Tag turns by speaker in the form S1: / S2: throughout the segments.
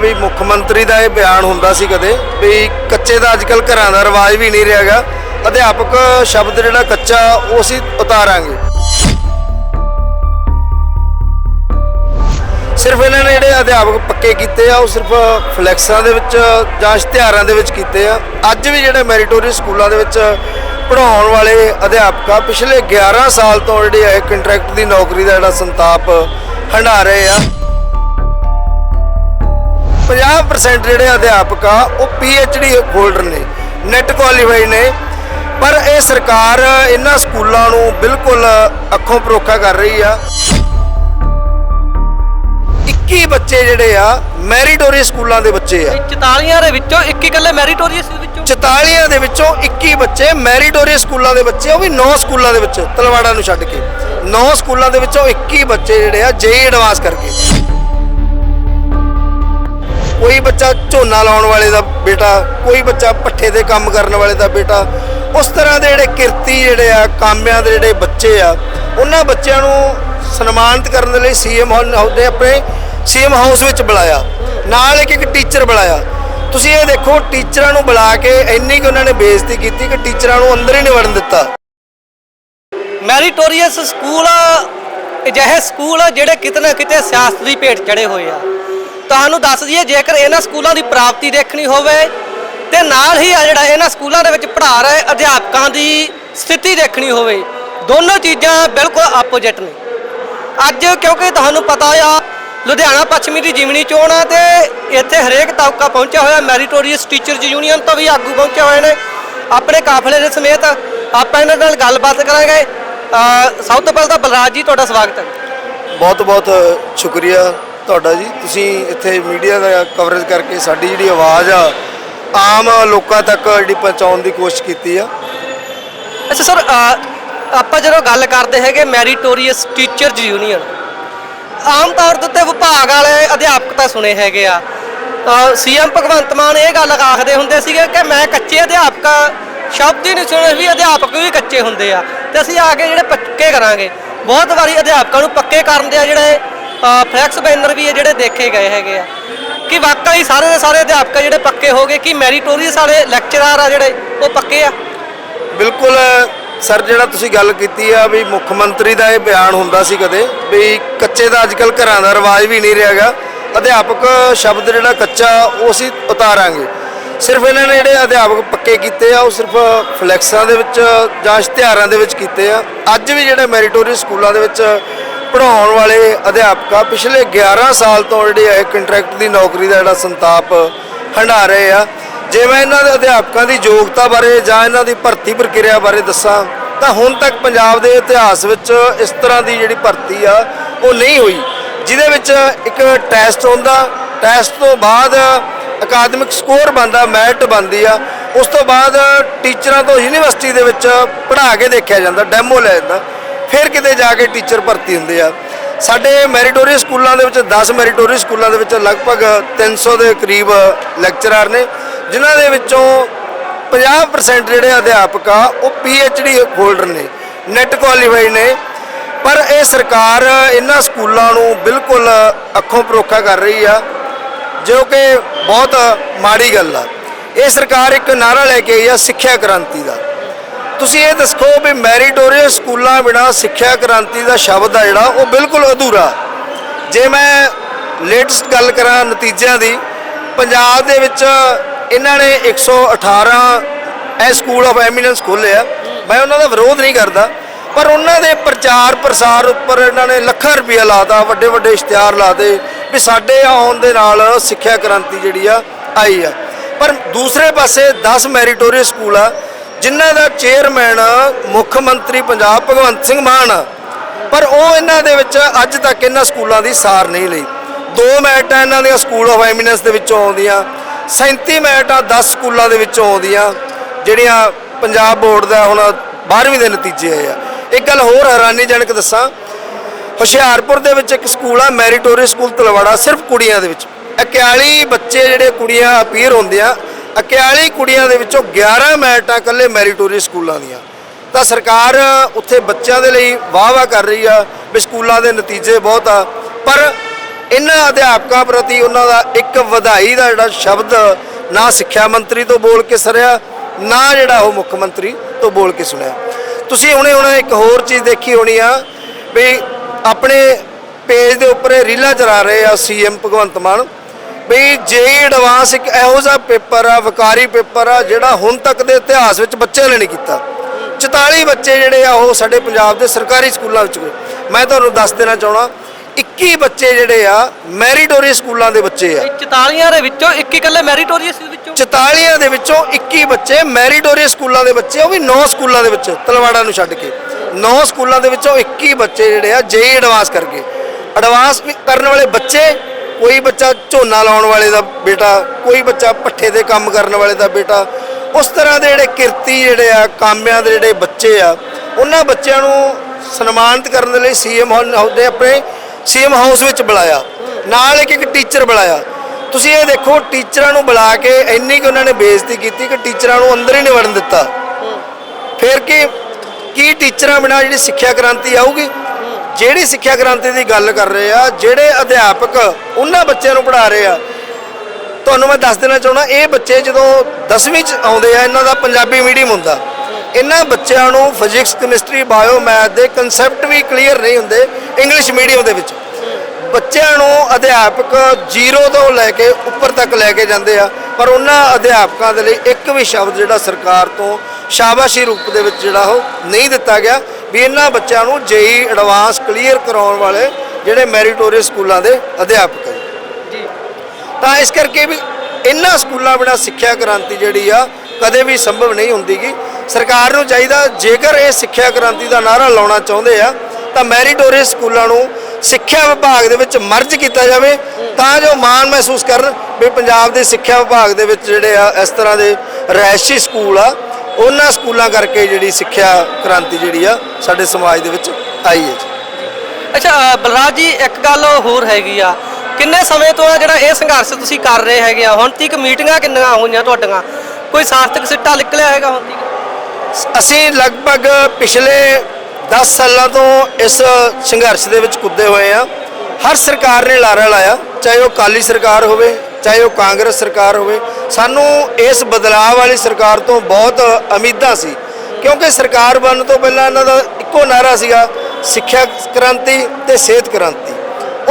S1: ਵੀ ਮੁੱਖ ਮੰਤਰੀ ਦਾ ਇਹ ਬਿਆਨ ਹੁੰਦਾ ਸੀ ਕਦੇ, ਵੀ ਕੱਚੇ ਦਾ ਅੱਜਕੱਲ ਘਰਾਂ ਦਾ ਰਿਵਾਜ ਵੀ ਨਹੀਂ ਰਿਹਾਗਾ। ਅਧਿਆਪਕ ਸ਼ਬਦ ਜਿਹੜਾ ਕੱਚਾ, ਉਹ ਅਸੀਂ ਉਤਾਰਾਂਗੇ। ਸਿਰਫ ਇਹਨਾਂ ਨੇ ਜਿਹੜੇ ਅਧਿਆਪਕ ਪੱਕੇ ਕੀਤੇ ਆ, ਉਹ ਸਿਰਫ ਫਲੈਕਸਾਂ ਦੇ ਵਿੱਚ ਜਾਂ ਇਸ਼ਤਿਹਾਰਾਂ ਦੇ ਵਿੱਚ ਕੀਤੇ ਆ। ਅੱਜ ਵੀ ਜਿਹੜੇ ਮੈਰੀਟੋਰੀਅਸ ਸਕੂਲਾਂ ਦੇ ਵਿੱਚ ਪੜਾਉਣ ਵਾਲੇ ਅਧਿਆਪਕ ਆ, ਪਿਛਲੇ 11 ਸਾਲ ਤੋਂ ਜਿਹੜੇ ਆ ਕੰਟਰੈਕਟ ਦੀ ਨੌਕਰੀ ਦਾ ਜਿਹੜਾ ਸੰਤਾਪ ਹੰਢਾ ਰਹੇ ਆ। 50% ਜਿਹੜੇ ਅਧਿਆਪਕ ਆ ਉਹ ਡੀ ਹੋਲਡਰ ਨੇ ਨੈਟ ਕੁਆਲੀਫਾਈਡ ਨੇ। ਪਰ ਇਹ ਸਰਕਾਰ ਇਹਨਾਂ ਸਕੂਲਾਂ ਨੂੰ ਬਿਲਕੁਲ ਅੱਖੋਂ ਪਰੋਖਾ ਕਰ ਰਹੀ ਆ। 21 ਬੱਚੇ ਜਿਹੜੇ ਆ ਮੈਰੀਟੋਰੀਅਸ ਸਕੂਲਾਂ ਦੇ ਬੱਚੇ ਆ।
S2: 44 ਦੇ ਵਿੱਚੋਂ ਇੱਕ ਇਕੱਲੇ ਮੈਰੀਟੋਰੀਅਸ ਦੇ ਵਿੱਚੋਂ?
S1: 44 ਦੇ ਵਿੱਚੋਂ 21 ਬੱਚੇ ਮੈਰੀਟੋਰੀਅਸ ਸਕੂਲਾਂ ਦੇ ਬੱਚੇ ਉਹ ਵੀ 9 ਸਕੂਲਾਂ ਦੇ ਵਿੱਚ ਤਲਵਾੜਾ ਨੂੰ ਛੱਡ ਕੇ। 9 ਸਕੂਲਾਂ ਦੇ ਵਿੱਚੋਂ 21 ਬੱਚੇ ਜਿਹੜੇ ਆ ਜੇਈ ਐਡਵਾਂਸ ਕਰਕੇ। ਕੋਈ ਬੱਚਾ ਝੋਨਾ ਲਾਉਣ ਵਾਲੇ ਦਾ ਬੇਟਾ, ਕੋਈ ਬੱਚਾ ਪੱਠੇ ਦੇ ਕੰਮ ਕਰਨ ਵਾਲੇ ਦਾ ਬੇਟਾ, ਉਸ ਤਰ੍ਹਾਂ ਦੇ ਜਿਹੜੇ ਕਿਰਤੀ ਜਿਹੜੇ ਆ, ਕਾਮਿਆਂ ਦੇ ਜਿਹੜੇ ਬੱਚੇ ਆ, ਉਹਨਾਂ ਬੱਚਿਆਂ ਨੂੰ ਸਨਮਾਨਿਤ ਕਰਨ ਦੇ ਲਈ ਸੀਐਮ ਹਾਊਸ ਨੇ ਆਪਣੇ ਸੀਐਮ ਹਾਊਸ ਵਿੱਚ ਬੁਲਾਇਆ। ਨਾਲ ਇੱਕ ਇੱਕ ਟੀਚਰ ਬੁਲਾਇਆ। ਤੁਸੀਂ ਇਹ ਦੇਖੋ, ਟੀਚਰਾਂ ਨੂੰ ਬੁਲਾ ਕੇ ਇੰਨੀ ਕਿ ਉਹਨਾਂ ਨੇ ਬੇਇੱਜ਼ਤੀ ਕੀਤੀ ਕਿ ਟੀਚਰਾਂ ਨੂੰ ਅੰਦਰ ਹੀ ਨਹੀਂ ਵੜਨ ਦਿੱਤਾ।
S2: ਮੈਰੀਟੋਰੀਅਸ ਸਕੂਲ ਅਜਿਹੇ ਸਕੂਲ ਆ ਜਿਹੜੇ ਕਿਤੇ ਨਾ ਕਿਤੇ ਸਿਆਸਤ ਦੀ ਭੇਟ ਚੜੇ ਹੋਏ ਆ। ਤੁਹਾਨੂੰ ਦੱਸ ਦਈਏ, ਜੇਕਰ ਇਹਨਾਂ ਸਕੂਲਾਂ ਦੀ ਪ੍ਰਾਪਤੀ ਦੇਖਣੀ ਹੋਵੇ, ਤੇ ਨਾਲ ਹੀ ਆ ਜਿਹੜਾ ਇਹਨਾਂ ਸਕੂਲਾਂ ਦੇ ਵਿੱਚ ਪੜ੍ਹਾ ਰਹੇ ਅਧਿਆਪਕਾਂ ਦੀ ਸਥਿਤੀ ਦੇਖਣੀ ਹੋਵੇ, ਦੋਨੋਂ ਚੀਜ਼ਾਂ ਬਿਲਕੁਲ ਆਪੋਜੀਟ ਨੇ। ਅੱਜ ਕਿਉਂਕਿ ਤੁਹਾਨੂੰ ਪਤਾ ਆ, ਲੁਧਿਆਣਾ ਪੱਛਮੀ ਦੀ ਜਿਮਨੀ ਚੋਣ ਆ ਤੇ ਇੱਥੇ ਹਰੇਕ ਤਬਕਾ ਪਹੁੰਚਿਆ ਹੋਇਆ, ਮੈਰੀਟੋਰੀਅਸ ਟੀਚਰਜ਼ ਯੂਨੀਅਨ ਤੋਂ ਵੀ ਆਗੂ ਪਹੁੰਚੇ ਹੋਏ ਨੇ। ਆਪਣੇ ਕਾਫਲੇ ਦੇ ਸਮੇਤ ਆਪਾਂ ਇਹਨਾਂ ਨਾਲ ਗੱਲਬਾਤ ਕਰਾਂਗੇ। ਸਭ ਤੋਂ ਪਹਿਲਾਂ ਤਾਂ ਬਲਰਾਜ ਜੀ, ਤੁਹਾਡਾ ਸਵਾਗਤ ਹੈ।
S1: ਬਹੁਤ ਬਹੁਤ ਸ਼ੁਕਰੀਆ। ਤੁਹਾਡਾ ਜੀ। ਤੁਸੀਂ ਇੱਥੇ ਮੀਡੀਆ ਦਾ ਕਵਰੇਜ ਕਰਕੇ ਸਾਡੀ ਜਿਹੜੀ ਆਵਾਜ਼ ਆ, ਆਮ ਲੋਕਾਂ ਤੱਕ ਜਿਹੜੀ ਪਹੁੰਚਾਉਣ ਦੀ ਕੋਸ਼ਿਸ਼ ਕੀਤੀ ਆ।
S2: ਅੱਛਾ ਸਰ ਆਪਾਂ ਜਦੋਂ ਗੱਲ ਕਰਦੇ ਹੈਗੇ ਮੈਰੀਟੋਰੀਅਸ ਟੀਚਰਸ ਯੂਨੀਅਨ, ਆਮ ਤੌਰ ਦੇ ਉੱਤੇ ਵਿਭਾਗ ਵਾਲੇ ਅਧਿਆਪਕ ਤਾਂ ਸੁਣੇ ਹੈਗੇ ਆ। ਸੀਐਮ ਭਗਵੰਤ ਮਾਨ ਇਹ ਗੱਲ ਆਖਦੇ ਹੁੰਦੇ ਸੀਗੇ ਕਿ ਮੈਂ ਕੱਚੇ ਅਧਿਆਪਕਾਂ, ਸ਼ਬਦ ਹੀ ਨਹੀਂ ਸੁਣੇ ਵੀ ਅਧਿਆਪਕ ਵੀ ਕੱਚੇ ਹੁੰਦੇ ਆ। ਤੇ ਅਸੀਂ ਆ ਕੇ ਜਿਹੜੇ ਪੱਕੇ ਕਰਾਂਗੇ। ਬਹੁਤ ਵਾਰੀ ਅਧਿਆਪਕਾਂ ਨੂੰ ਪੱਕੇ ਕਰਨ ਦੇ ਆ ਜਿਹੜੇ ਫਲੈਕਸ ਬੈਨਰ ਵੀ ਆ ਜਿਹੜੇ ਦੇਖੇ ਗਏ ਹੈਗੇ ਆ। ਕਿ ਵਾਕਈ ਸਾਰੇ ਦੇ ਸਾਰੇ ਅਧਿਆਪਕ ਆ ਜਿਹੜੇ ਪੱਕੇ ਹੋ ਗਏ, ਕਿ ਮੈਰੀਟੋਰੀਅਸ ਵਾਲੇ ਲੈਕਚਰਾਰ ਆ ਜਿਹੜੇ, ਉਹ ਪੱਕੇ ਆ?
S1: ਬਿਲਕੁਲ, ਸਰ, ਜਿਹੜਾ ਤੁਸੀਂ ਗੱਲ ਕੀਤੀ ਆ ਵੀ ਮੁੱਖ ਮੰਤਰੀ ਦਾ ਇਹ ਬਿਆਨ ਹੁੰਦਾ ਸੀ ਕਦੇ, ਵੀ ਕੱਚੇ ਦਾ ਅੱਜਕੱਲ ਘਰਾਂ ਦਾ ਰਿਵਾਜ ਵੀ ਨਹੀਂ ਰਿਹਾਗਾ ਅਧਿਆਪਕ ਸ਼ਬਦ ਜਿਹੜਾ ਕੱਚਾ, ਉਹ ਅਸੀਂ ਉਤਾਰਾਂਗੇ। ਸਿਰਫ ਇਹਨਾਂ ਨੇ ਜਿਹੜੇ ਅਧਿਆਪਕ ਪੱਕੇ ਕੀਤੇ ਆ, ਉਹ ਸਿਰਫ ਫਲੈਕਸਾਂ ਦੇ ਵਿੱਚ ਜਾਂ ਇਸ਼ਤਿਹਾਰਾਂ ਦੇ ਵਿੱਚ ਕੀਤੇ ਆ। ਅੱਜ ਵੀ ਜਿਹੜੇ ਮੈਰੀਟੋਰੀਅਸ ਸਕੂਲਾਂ ਦੇ ਵਿੱਚ ਪੜਾਉਣ ਵਾਲੇ ਅਧਿਆਪਕਾ ਪਿਛਲੇ 11 ਸਾਲ ਤੋਂ ਜਿਹੜੇ ਆ ਕੰਟਰੈਕਟ ਦੀ ਨੌਕਰੀ ਦਾ ਜਿਹੜਾ ਸੰਤਾਪ ਹੰਢਾ ਰਹੇ ਆ। ਜੇ ਮੈਂ ਇਹਨਾਂ ਦੇ ਅਧਿਆਪਕਾਂ ਦੀ ਯੋਗਤਾ ਬਾਰੇ ਜਾਂ ਇਹਨਾਂ ਦੀ ਭਰਤੀ ਪ੍ਰਕਿਰਿਆ ਬਾਰੇ ਦੱਸਾਂ, ਤਾਂ ਹੁਣ ਤੱਕ ਪੰਜਾਬ ਦੇ ਇਤਿਹਾਸ ਵਿੱਚ ਇਸ ਤਰ੍ਹਾਂ ਦੀ ਜਿਹੜੀ ਭਰਤੀ ਆ, ਉਹ ਨਹੀਂ ਹੋਈ। ਜਿਹਦੇ ਵਿੱਚ ਇੱਕ ਟੈਸਟ ਹੁੰਦਾ, ਟੈਸਟ ਤੋਂ ਬਾਅਦ ਅਕਾਦਮਿਕ ਸਕੋਰ ਬਣਦਾ, ਮੈਰਿਟ ਬਣਦੀ ਆ। ਉਸ ਤੋਂ ਬਾਅਦ ਟੀਚਰਾਂ ਤੋਂ ਯੂਨੀਵਰਸਿਟੀ ਦੇ ਵਿੱਚ ਪੜ੍ਹਾ ਕੇ ਦੇਖਿਆ ਜਾਂਦਾ, ਡੈਮੋ ਲੈ ਜਾਂਦਾ। ਫਿਰ ਕਿਤੇ ਜਾ ਕੇ ਟੀਚਰ ਭਰਤੀ ਹੁੰਦੇ ਆ। ਸਾਡੇ ਮੈਰੀਟੋਰੀਅਸ ਸਕੂਲਾਂ ਦੇ ਵਿੱਚ 10 ਮੈਰੀਟੋਰੀਅਸ ਸਕੂਲਾਂ ਦੇ ਵਿੱਚ ਲਗਭਗ 300 ਦੇ ਕਰੀਬ ਲੈਕਚਰਰ ਨੇ, ਜਿਨ੍ਹਾਂ ਦੇ ਵਿੱਚੋਂ 50% ਜਿਹੜੇ ਅਧਿਆਪਕ ਆ, ਉਹ ਡੀ ਹੋਲਡਰ ਨੇ ਨੈਟ ਕੁਆਲੀਫਾਈਡ ਨੇ। ਪਰ ਇਹ ਸਰਕਾਰ ਇਹਨਾਂ ਸਕੂਲਾਂ ਨੂੰ ਬਿਲਕੁਲ ਅੱਖੋਂ ਪਰੋਖਾ ਕਰ ਰਹੀ ਆ, ਜੋ ਕਿ ਬਹੁਤ ਮਾੜੀ ਗੱਲ ਆ। ਇਹ ਸਰਕਾਰ ਇੱਕ ਨਾਰਾ ਲੈ ਕੇ ਆਈ ਆ ਸਿੱਖਿਆ ਕ੍ਰਾਂਤੀ ਦਾ। ਤੁਸੀਂ ਇਹ ਦੱਸੋ ਵੀ ਮੈਰੀਟੋਰੀਅਲ ਸਕੂਲਾਂ ਬਿਨਾ ਸਿੱਖਿਆ ਕ੍ਰਾਂਤੀ ਦਾ ਸ਼ਬਦ ਆ ਜਿਹੜਾ, ਉਹ ਬਿਲਕੁਲ ਅਧੂਰਾ। ਜੇ ਮੈਂ ਲੇਟੈਸਟ ਗੱਲ ਕਰਾਂ ਨਤੀਜਿਆਂ ਦੀ, ਪੰਜਾਬ ਦੇ ਵਿੱਚ ਇਹਨਾਂ ਨੇ 118 ਐ ਸਕੂਲ ਆਫ ਐਮੀਨੈਂਸ ਖੋਲ੍ਹੇ ਆ। ਮੈਂ ਉਹਨਾਂ ਦਾ ਵਿਰੋਧ ਨਹੀਂ ਕਰਦਾ, ਪਰ ਉਹਨਾਂ ਦੇ ਪ੍ਰਚਾਰ ਪ੍ਰਸਾਰ ਉੱਪਰ ਇਹਨਾਂ ਨੇ ਲੱਖਾਂ ਰੁਪਇਆ ਲਾਤਾ ਵੱਡੇ ਵੱਡੇ ਇਸ਼ਤਿਹਾਰ ਲਾਤੇ ਵੀ ਸਾਡੇ ਆਉਣ ਦੇ ਨਾਲ ਸਿੱਖਿਆ ਕ੍ਰਾਂਤੀ ਜਿਹੜੀ ਆ, ਆਈ ਆ। ਪਰ ਦੂਸਰੇ ਪਾਸੇ 10 ਮੈਰੀਟੋਰੀਅਸ ਸਕੂਲ ਆ ਜਿਨ੍ਹਾਂ ਦਾ ਚੇਅਰਮੈਨ ਮੁੱਖ ਮੰਤਰੀ ਪੰਜਾਬ ਭਗਵੰਤ ਸਿੰਘ ਮਾਨ। ਆ ਪਰ ਉਹ ਇਹਨਾਂ ਦੇ ਵਿੱਚ ਅੱਜ ਤੱਕ ਇਹਨਾਂ ਸਕੂਲਾਂ ਦੀ ਸਾਰ ਨਹੀਂ ਲਈ। ਦੋ ਮੈਟਾਂ ਇਹਨਾਂ ਦੀਆਂ ਸਕੂਲ ਆਫ ਐਮੀਨੈਂਸ ਦੇ ਵਿੱਚੋਂ ਆਉਂਦੀਆਂ 37 ਮੈਟਾਂ 10 ਸਕੂਲਾਂ ਦੇ ਵਿੱਚੋਂ ਆਉਂਦੀਆਂ, ਜਿਹੜੀਆਂ ਪੰਜਾਬ ਬੋਰਡ ਦਾ ਹੁਣ 12ਵੀਂ ਦੇ ਨਤੀਜੇ ਆਏ ਆ। ਇੱਕ ਗੱਲ ਹੋਰ ਹੈਰਾਨੀਜਨਕ ਦੱਸਾਂ, ਹੁਸ਼ਿਆਰਪੁਰ ਦੇ ਵਿੱਚ ਇੱਕ ਸਕੂਲ ਆ ਮੈਰੀਟੋਰੀਅਸ ਸਕੂਲ ਤਲਵਾੜਾ, ਸਿਰਫ ਕੁੜੀਆਂ ਦੇ ਵਿੱਚ। 41 ਬੱਚੇ ਜਿਹੜੇ ਕੁੜੀਆਂ ਅਪੀਅਰ ਹੁੰਦੇ ਆ 41 ਕੁੜੀਆਂ ਦੇ ਵਿੱਚੋਂ 11 ਮੈਰਿਟਾਂ ਇਕੱਲੇ ਮੈਰੀਟੋਰੀ ਸਕੂਲਾਂ ਦੀਆਂ। ਤਾਂ ਸਰਕਾਰ ਉੱਥੇ ਬੱਚਿਆਂ ਦੇ ਲਈ ਵਾਹ ਵਾਹ ਕਰ ਰਹੀ ਆ, ਵੀ ਸਕੂਲਾਂ ਦੇ ਨਤੀਜੇ ਬਹੁਤ ਆ। ਪਰ ਇਹਨਾਂ ਅਧਿਆਪਕਾਂ ਪ੍ਰਤੀ ਉਹਨਾਂ ਦਾ ਇੱਕ ਵਧਾਈ ਦਾ ਜਿਹੜਾ ਸ਼ਬਦ ਨਾ ਸਿੱਖਿਆ ਮੰਤਰੀ ਤੋਂ ਬੋਲ ਕੇ ਸਰਿਆ, ਨਾ ਜਿਹੜਾ ਉਹ ਮੁੱਖ ਮੰਤਰੀ ਤੋਂ ਬੋਲ ਕੇ ਸੁਣਿਆ। ਤੁਸੀਂ ਹੁਣੇ ਹੁਣੇ ਇੱਕ ਹੋਰ ਚੀਜ਼ ਦੇਖੀ ਹੋਣੀ ਆ, ਵੀ ਆਪਣੇ ਪੇਜ ਦੇ ਉੱਪਰ ਇਹ ਰੀਲਾਂ ਚਲਾ ਰਹੇ ਆ ਸੀਐਮ ਭਗਵੰਤ ਮਾਨ। ਵੀ ਜੇ ਐਡਵਾਂਸ ਇੱਕ ਇਹੋ ਜਿਹਾ ਪੇਪਰ ਆ ਵਕਾਰੀ ਪੇਪਰ ਆ ਜਿਹੜਾ ਹੁਣ ਤੱਕ ਦੇ ਇਤਿਹਾਸ ਵਿੱਚ ਬੱਚਿਆਂ ਨੇ ਨਹੀਂ ਕੀਤਾ। 44 ਬੱਚੇ ਜਿਹੜੇ ਆ ਉਹ ਸਾਡੇ ਪੰਜਾਬ ਦੇ ਸਰਕਾਰੀ ਸਕੂਲਾਂ ਵਿੱਚ ਹੋਏ ਮੈਂ ਤੁਹਾਨੂੰ ਦੱਸ ਦੇਣਾ ਚਾਹਣਾ 21 ਬੱਚੇ ਜਿਹੜੇ ਆ ਮੈਰੀਟੋਰੀ ਸਕੂਲਾਂ ਦੇ ਬੱਚੇ ਆ।
S2: 44 ਦੇ ਵਿੱਚੋਂ ਇੱਕ ਇਕੱਲੇ ਮੈਰੀਟੋਰੀਅਸ ਦੇ ਵਿੱਚੋਂ?
S1: 44 ਦੇ ਵਿੱਚੋਂ 21 ਬੱਚੇ ਮੈਰੀਟੋਰੀ ਸਕੂਲਾਂ ਦੇ ਬੱਚੇ ਉਹ ਵੀ 9 ਸਕੂਲਾਂ ਦੇ ਵਿੱਚ ਤਲਵਾੜਾ ਨੂੰ ਛੱਡ ਕੇ। 9 ਸਕੂਲਾਂ ਦੇ ਵਿੱਚੋਂ 21 ਬੱਚੇ ਜਿਹੜੇ ਆ ਜੇਈ ਐਡਵਾਂਸ ਕਰਕੇ ਐਡਵਾਂਸ ਕਰਨ ਵਾਲੇ ਬੱਚੇ ਕੋਈ ਬੱਚਾ ਝੋਨਾ ਲਾਉਣ ਵਾਲੇ ਦਾ ਬੇਟਾ ਕੋਈ ਬੱਚਾ ਪੱਠੇ ਦੇ ਕੰਮ ਕਰਨ ਵਾਲੇ ਦਾ ਬੇਟਾ ਉਸ ਤਰ੍ਹਾਂ ਦੇ ਜਿਹੜੇ ਕਿਰਤੀ ਜਿਹੜੇ ਆ ਕਾਮਿਆਂ ਦੇ ਜਿਹੜੇ ਬੱਚੇ ਆ ਉਹਨਾਂ ਬੱਚਿਆਂ ਨੂੰ ਸਨਮਾਨਿਤ ਕਰਨ ਦੇ ਲਈ ਸੀਐਮ ਨੇ ਆਪਣੇ ਸੀਐਮ ਹਾਊਸ ਵਿੱਚ ਬੁਲਾਇਆ। ਨਾਲ ਇੱਕ ਇੱਕ ਟੀਚਰ ਬੁਲਾਇਆ। ਤੁਸੀਂ ਇਹ ਦੇਖੋ ਟੀਚਰਾਂ ਨੂੰ ਬੁਲਾ ਕੇ ਇੰਨੀ ਕਿ ਉਹਨਾਂ ਨੇ ਬੇਇੱਜ਼ਤੀ ਕੀਤੀ ਕਿ ਟੀਚਰਾਂ ਨੂੰ ਅੰਦਰ ਹੀ ਨਹੀਂ ਵੜਨ ਦਿੱਤਾ ਫਿਰ ਕੀ ਕੀ ਟੀਚਰਾਂ ਬਿਨਾਂ ਜਿਹੜੀ ਸਿੱਖਿਆ ਕ੍ਰਾਂਤੀ ਆਊਗੀ? ਜਿਹੜੀ ਸਿੱਖਿਆ ਕ੍ਰਾਂਤੀ ਦੀ ਗੱਲ ਕਰ ਰਹੇ ਆ, ਜਿਹੜੇ ਅਧਿਆਪਕ ਉਹਨਾਂ ਬੱਚਿਆਂ ਨੂੰ ਪੜ੍ਹਾ ਰਹੇ ਆ, ਤੁਹਾਨੂੰ ਮੈਂ ਦੱਸ ਦੇਣਾ ਚਾਹੁੰਦਾ, ਇਹ ਬੱਚੇ ਜਦੋਂ 10ਵੀਂ ਚ ਆਉਂਦੇ ਆ, ਇਹਨਾਂ ਦਾ ਪੰਜਾਬੀ ਮੀਡੀਅਮ ਹੁੰਦਾ। ਇਹਨਾਂ ਬੱਚਿਆਂ ਨੂੰ ਫਿਜ਼ਿਕਸ, ਕੈਮਿਸਟਰੀ, ਬਾਇਓ, ਮੈਥ ਦੇ ਕਨਸੈਪਟ ਵੀ ਕਲੀਅਰ ਨਹੀਂ ਹੁੰਦੇ ਇੰਗਲਿਸ਼ ਮੀਡੀਅਮ ਦੇ ਵਿੱਚ। ਬੱਚਿਆਂ ਨੂੰ ਅਧਿਆਪਕ ਜ਼ੀਰੋ ਤੋਂ ਲੈ ਕੇ ਉੱਪਰ ਤੱਕ ਲੈ ਕੇ ਜਾਂਦੇ ਆ, ਪਰ ਉਹਨਾਂ ਅਧਿਆਪਕਾਂ ਦੇ ਲਈ ਇੱਕ ਵੀ ਸ਼ਬਦ ਜਿਹੜਾ ਸਰਕਾਰ ਤੋਂ ਸ਼ਾਬਾਸ਼ੀ ਰੂਪ ਦੇ ਵਿੱਚ ਜਿਹੜਾ ਉਹ ਨਹੀਂ ਦਿੱਤਾ ਗਿਆ। ਵੀ ਇਹਨਾਂ ਬੱਚਿਆਂ ਨੂੰ ਜੇਈ ਐਡਵਾਂਸ ਕਲੀਅਰ ਕਰਾਉਣ ਵਾਲੇ ਜਿਹੜੇ ਮੈਰੀਟੋਰੀਅਸ ਸਕੂਲਾਂ ਦੇ ਅਧਿਆਪਕ
S2: ਜੀ।
S1: ਤਾਂ ਇਸ ਕਰਕੇ ਵੀ ਇਹਨਾਂ ਸਕੂਲਾਂ ਬਿਨਾਂ ਸਿੱਖਿਆ ਕ੍ਰਾਂਤੀ ਜਿਹੜੀ ਆ ਕਦੇ ਵੀ ਸੰਭਵ ਨਹੀਂ ਹੁੰਦੀਗੀ। ਸਰਕਾਰ ਨੂੰ ਚਾਹੀਦਾ ਜੇਕਰ ਇਹ ਸਿੱਖਿਆ ਕ੍ਰਾਂਤੀ ਦਾ ਨਾਰਾ ਲਾਉਣਾ ਚਾਹੁੰਦੇ ਆ ਤਾਂ ਮੈਰੀਟੋਰੀਅਸ ਸਕੂਲਾਂ ਨੂੰ ਸਿੱਖਿਆ ਵਿਭਾਗ ਦੇ ਵਿੱਚ ਮਰਜ ਕੀਤਾ ਜਾਵੇ ਤਾਂ ਜੋ ਮਾਣ ਮਹਿਸੂਸ ਕਰਨ ਵੀ ਪੰਜਾਬ ਦੇ ਸਿੱਖਿਆ ਵਿਭਾਗ ਦੇ ਵਿੱਚ ਜਿਹੜੇ ਆ ਇਸ ਤਰ੍ਹਾਂ ਦੇ ਰਹਿਸ਼ੀ ਸਕੂਲ ਆ ਉਹਨਾਂ ਸਕੂਲਾਂ ਕਰਕੇ ਜਿਹੜੀ ਸਿੱਖਿਆ ਕ੍ਰਾਂਤੀ ਜਿਹੜੀ ਆ ਸਾਡੇ ਸਮਾਜ ਦੇ ਵਿੱਚ ਆਈ ਹੈ ਜੀ।
S2: ਅੱਛਾ ਬਲਰਾਜ ਜੀ ਇੱਕ ਗੱਲ ਹੋਰ ਹੈਗੀ ਆ। ਕਿੰਨੇ ਸਮੇਂ ਤੋਂ ਆ ਜਿਹੜਾ ਇਹ ਸੰਘਰਸ਼ ਤੁਸੀਂ ਕਰ ਰਹੇ ਹੈਗੇ ਆ? ਹੁਣ ਤੱਕ ਮੀਟਿੰਗਾਂ ਕਿੰਨੀਆਂ ਹੋਈਆਂ ਤੁਹਾਡੀਆਂ? ਕੋਈ ਸਾਰਥਕ ਸਿੱਟਾ ਨਿਕਲਿਆ ਹੈਗਾ ਹੁਣ ਤੱਕ?
S1: ਅਸੀਂ ਲਗਭਗ ਪਿਛਲੇ 10 ਸਾਲਾਂ ਤੋਂ ਇਸ ਸੰਘਰਸ਼ ਦੇ ਵਿੱਚ ਕੁੱਦੇ ਹੋਏ ਆ। ਹਰ ਸਰਕਾਰ ਨੇ ਲਾਰਾ ਲਾਇਆ, ਚਾਹੇ ਉਹ ਕਾਲੀ ਸਰਕਾਰ ਹੋਵੇ, ਚਾਹੇ ਉਹ ਕਾਂਗਰਸ ਸਰਕਾਰ ਹੋਵੇ। ਸਾਨੂੰ ਇਸ ਬਦਲਾਅ ਵਾਲੀ ਸਰਕਾਰ ਤੋਂ ਬਹੁਤ ਉਮੀਦਾਂ ਸੀ, ਕਿਉਂਕਿ ਸਰਕਾਰ ਬਣਨ ਤੋਂ ਪਹਿਲਾਂ ਇਹਨਾਂ ਦਾ ਇੱਕੋ ਨਾਰਾ ਸੀਗਾ, ਸਿੱਖਿਆ ਕ੍ਰਾਂਤੀ ਤੇ ਸਿਹਤ ਕ੍ਰਾਂਤੀ।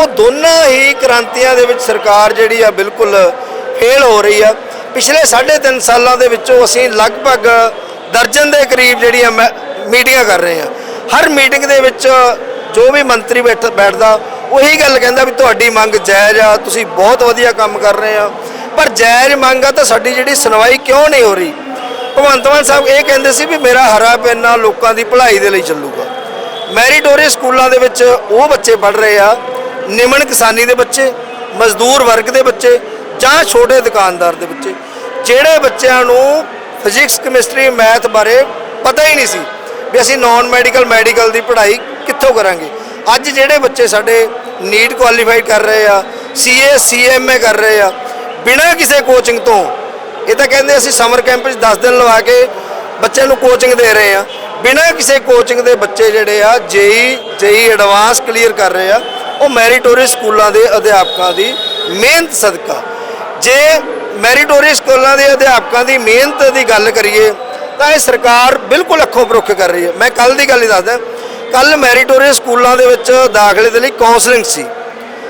S1: ਉਹ ਦੋਨਾਂ ਹੀ ਕ੍ਰਾਂਤੀਆਂ ਦੇ ਵਿੱਚ ਸਰਕਾਰ ਜਿਹੜੀ ਆ ਬਿਲਕੁਲ ਫੇਲ ਹੋ ਰਹੀ ਆ। ਪਿਛਲੇ 3.5 ਸਾਲਾਂ ਦੇ ਵਿੱਚੋਂ ਅਸੀਂ ਲਗਭਗ ਦਰਜਨ ਦੇ ਕਰੀਬ ਜਿਹੜੀਆਂ ਮੈ- ਮੀਟਿੰਗਾਂ ਕਰ ਰਹੇ ਆ ਹਰ ਮੀਟਿੰਗ ਦੇ ਵਿੱਚ ਜੋ ਵੀ ਮੰਤਰੀ ਬੈਠ, ਬੈਠਦਾ ਉਹੀ ਗੱਲ ਕਹਿੰਦਾ ਵੀ ਤੁਹਾਡੀ ਮੰਗ ਜਾਇਜ਼ ਆ, ਤੁਸੀਂ ਬਹੁਤ ਵਧੀਆ ਕੰਮ ਕਰ ਰਹੇ ਆ। ਪਰ ਜਾਇਜ਼ ਮੰਗ ਆ ਤਾਂ ਸਾਡੀ ਜਿਹੜੀ ਸੁਣਵਾਈ ਕਿਉਂ ਨਹੀਂ ਹੋ ਰਹੀ? ਭਗਵੰਤ ਮਾਨ ਸਾਹਿਬ ਇਹ ਕਹਿੰਦੇ ਸੀ ਵੀ ਮੇਰਾ ਹਰਾ ਪੈਨਾ ਲੋਕਾਂ ਦੀ ਭਲਾਈ ਦੇ ਲਈ ਚੱਲੂਗਾ। ਮੈਰੀਟੋਰੀਅਸ ਸਕੂਲਾਂ ਦੇ ਵਿੱਚ ਉਹ ਬੱਚੇ ਪੜ ਰਹੇ ਆ, ਨਿਮਨ ਕਿਸਾਨੀ ਦੇ ਬੱਚੇ, ਮਜ਼ਦੂਰ ਵਰਗ ਦੇ ਬੱਚੇ ਜਾਂ ਛੋਟੇ ਦੁਕਾਨਦਾਰ ਦੇ ਬੱਚੇ। ਜਿਹੜੇ ਬੱਚਿਆਂ ਨੂੰ ਫਿਜ਼ਿਕਸ, ਕੈਮਿਸਟਰੀ, ਮੈਥ ਬਾਰੇ ਪਤਾ ਹੀ ਨਹੀਂ ਸੀ ਵੀ ਅਸੀਂ ਨਾਨ ਮੈਡੀਕਲ ਮੈਡੀਕਲ ਦੀ ਪੜ੍ਹਾਈ ਕਿੱਥੋਂ ਕਰਾਂਗੇ। ਅੱਜ ਜਿਹੜੇ ਬੱਚੇ ਸਾਡੇ ਨੀਟ ਕੁਆਲੀਫਾਈ ਕਰ ਰਹੇ ਆ ਸੀਏ ਸੀਐਮਏ ਕਰ ਰਹੇ ਆ। ਬਿਨਾਂ ਕਿਸੇ ਕੋਚਿੰਗ ਤੋਂ, ਇਹ ਤਾਂ ਕਹਿੰਦੇ ਅਸੀਂ ਸਮਰ ਕੈਂਪ 'ਚ 10 ਦਿਨ ਲਵਾ ਕੇ ਬੱਚਿਆਂ ਨੂੰ ਕੋਚਿੰਗ ਦੇ ਰਹੇ ਆ। ਬਿਨਾਂ ਕਿਸੇ ਕੋਚਿੰਗ ਦੇ ਬੱਚੇ ਜਿਹੜੇ ਆ, ਜੇਈ ਜੇਈ ਐਡਵਾਂਸ ਕਲੀਅਰ ਕਰ ਰਹੇ ਆ। ਉਹ ਮੈਰੀਟੋਰੀਅਸ ਸਕੂਲਾਂ ਦੇ ਅਧਿਆਪਕਾਂ ਦੀ ਮਿਹਨਤ ਸਦਕਾ। ਜੇ ਮੈਰੀਟੋਰੀਅਸ ਸਕੂਲਾਂ ਦੇ ਅਧਿਆਪਕਾਂ ਦੀ ਮਿਹਨਤ ਦੀ ਗੱਲ ਕਰੀਏ, ਤਾਂ ਇਹ ਸਰਕਾਰ ਬਿਲਕੁਲ ਅੱਖੋਂ ਪਰੁੱਖ ਕਰ ਰਹੀ ਹੈ। ਮੈਂ ਕੱਲ ਦੀ ਗੱਲ ਹੀ ਦੱਸਦਾ। ਕੱਲ ਮੈਰੀਟੋਰੀਅਸ ਸਕੂਲਾਂ ਦੇ ਵਿੱਚ ਦਾਖਲੇ ਦੇ ਲਈ ਕਾਉਂਸਲਿੰਗ ਸੀ।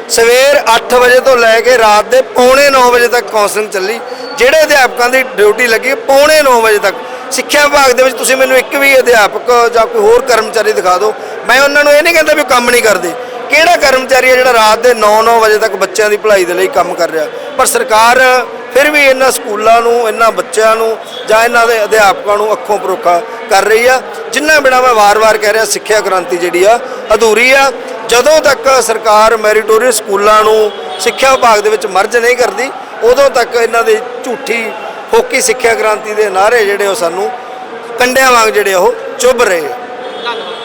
S1: ਸਵੇਰ 8 ਵਜੇ ਤੋਂ ਲੈ ਕੇ ਰਾਤ ਦੇ ਪੌਣੇ 9 ਵਜੇ ਤੱਕ ਕਾਉਂਸਲਿੰਗ ਚੱਲੀ। ਜਿਹੜੇ ਅਧਿਆਪਕਾਂ ਦੀ ਡਿਊਟੀ ਲੱਗੀ ਪੌਣੇ 9 ਵਜੇ ਤੱਕ। ਸਿੱਖਿਆ ਵਿਭਾਗ ਦੇ ਵਿੱਚ ਤੁਸੀਂ ਮੈਨੂੰ ਇੱਕ ਵੀ ਅਧਿਆਪਕ ਜਾਂ ਕੋਈ ਹੋਰ ਕਰਮਚਾਰੀ ਦਿਖਾ ਦਿਓ। ਮੈਂ ਉਹਨਾਂ ਨੂੰ ਇਹ ਨਹੀਂ ਕਹਿੰਦਾ ਵੀ ਉਹ ਕੰਮ ਨਹੀਂ ਕਰਦੇ। ਕਿਹੜਾ ਕਰਮਚਾਰੀ ਹੈ ਜਿਹੜਾ ਰਾਤ ਦੇ 9-9 ਵਜੇ ਤੱਕ ਬੱਚਿਆਂ ਦੀ ਭਲਾਈ ਦੇ ਲਈ ਕੰਮ ਕਰ ਰਿਹਾ? ਪਰ ਸਰਕਾਰ ਫਿਰ ਵੀ ਇਹਨਾਂ ਸਕੂਲਾਂ ਨੂੰ, ਇਹਨਾਂ ਬੱਚਿਆਂ ਨੂੰ ਜਾਂ ਇਹਨਾਂ ਦੇ ਅਧਿਆਪਕਾਂ ਨੂੰ ਅੱਖੋਂ ਪਰੋਖਾ ਕਰ ਰਹੀ ਆ। ਜਿੰਨਾ ਬਿਨਾ ਮੈਂ ਵਾਰ-ਵਾਰ ਕਹਿ ਰਿਹਾ, ਸਿੱਖਿਆ ਕ੍ਰਾਂਤੀ ਜਿਹੜੀ ਆ, ਅਧੂਰੀ ਆ। ਜਦੋਂ ਤੱਕ ਸਰਕਾਰ ਮੈਰੀਟੋਰੀਅਸ ਸਕੂਲਾਂ ਨੂੰ ਸਿੱਖਿਆ ਵਿਭਾਗ ਦੇ ਵਿੱਚ ਮਰਜ ਨਹੀਂ ਕਰਦੀ, ਉਦੋਂ ਤੱਕ ਇਹਨਾਂ ਦੇ ਝੂਠੀ ਫੋਕੀ ਸਿੱਖਿਆ ਕ੍ਰਾਂਤੀ ਦੇ ਨਾਅਰੇ ਜਿਹੜੇ ਉਹ ਸਾਨੂੰ ਕੰਡਿਆਂ ਵਾਂਗ ਜਿਹੜੇ ਉਹ ਚੁੱਭ ਰਹੇ
S2: ਧੰਨਵਾਦ।